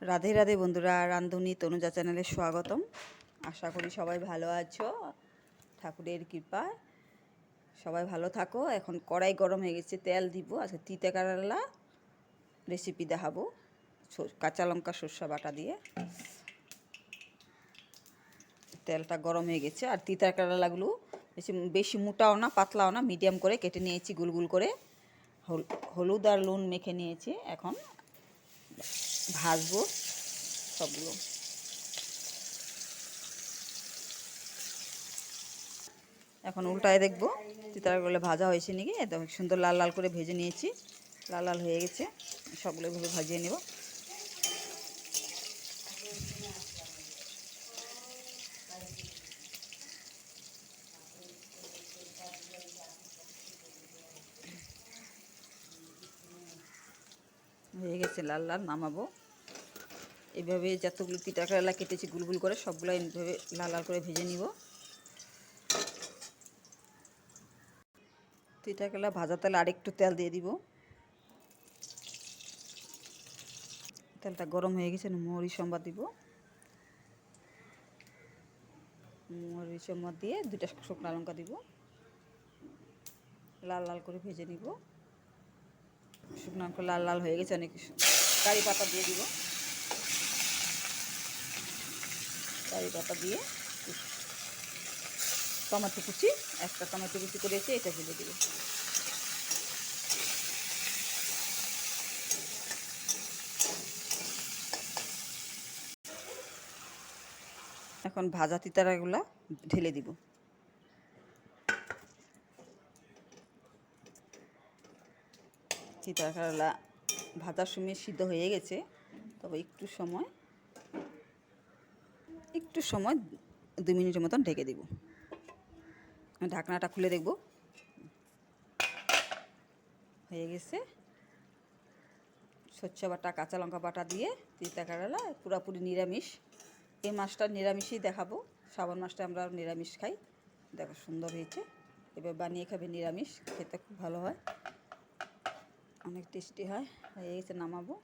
রাধে রাধে বন্ধুরা, রান্ধুনি তনুজা চ্যানেলে স্বাগতম। আশা করি সবাই ভালো আছো, ঠাকুরের কৃপায়। সবাই ভালো থাকো, এখন কড়াই গরম হয়ে গেছে, তেল দিব, আজকে তিতে কারালা রেসিপি দেখাবো কাঁচা লঙ্কা, সর্ষা বাটা দিয়ে। তেলটা গরম হয়ে গেছে, আর তিতা কারলাগুলো বেশি বেশি মোটাও না, পাতলাও না মিডিয়াম করে কেটে নিয়েছি গুলগুল করে। হল- হলুদ আর নুন মেখে নিয়েছি, এখন ভাজবো সবগুলো। এখন উল্টায় দেখব তিতারগুলো ভাজা হয়েছে নাকি? একদম সুন্দর লাল লাল করে ভেজে নিয়েছি। লাল লাল হয়ে গেছে, সবগুলো ভাজিয়ে নেব। হয়ে গেছে, লাল লাল নামাবো। এইভাবে যতগুলো তিতা কেরালা কেটেছি, গুলগুল করে সবগুলো এইভাবে লাল লাল করে ভেজে নিব। তিতা কেরালা ভাজা তেলে আরেকটু তেল দিয়ে দিব। তেলটা গরম হয়ে গেছে মরি সম্বাদ দিব। মরি সম্বাদ দিয়ে দুইটা শুকনো লঙ্কা দিব। লাল লাল করে ভেজে নিব। শুকনো লঙ্কা লাল লাল হয়ে গেছে, অনেক কারি পাতা দিয়ে দিব। কারি পাতা দিয়ে টমেটো কুচি, একটা টমেটো কুচি করেছি, এটা ভেজে দিব। এখন ভাজা তিতারাগুলা ঢেলে দিব। চিতা কারলা ভাজার সময় সিদ্ধ হয়ে গেছে। তবে একটু সময় একটু সময় দু মিনিটের মতন ঢেকে দেব। ঢাকনাটা খুলে দেখব। হয়ে গেছে। সচ্ছা বাটা, কাঁচা লঙ্কা বাটা দিয়ে তিতা কারলা পুরাপুরি নিরামিষ। এই মাছটা নিরামিষই দেখাবো। শ্রাবণ মাছটা আমরা নিরামিষ খাই। দেখো সুন্দর হয়েছে। এবার বানিয়ে খাবে নিরামিষ, খেতে খুব ভালো হয়। অনেক টেস্টি হয় হয়ে গেছে নামাবো।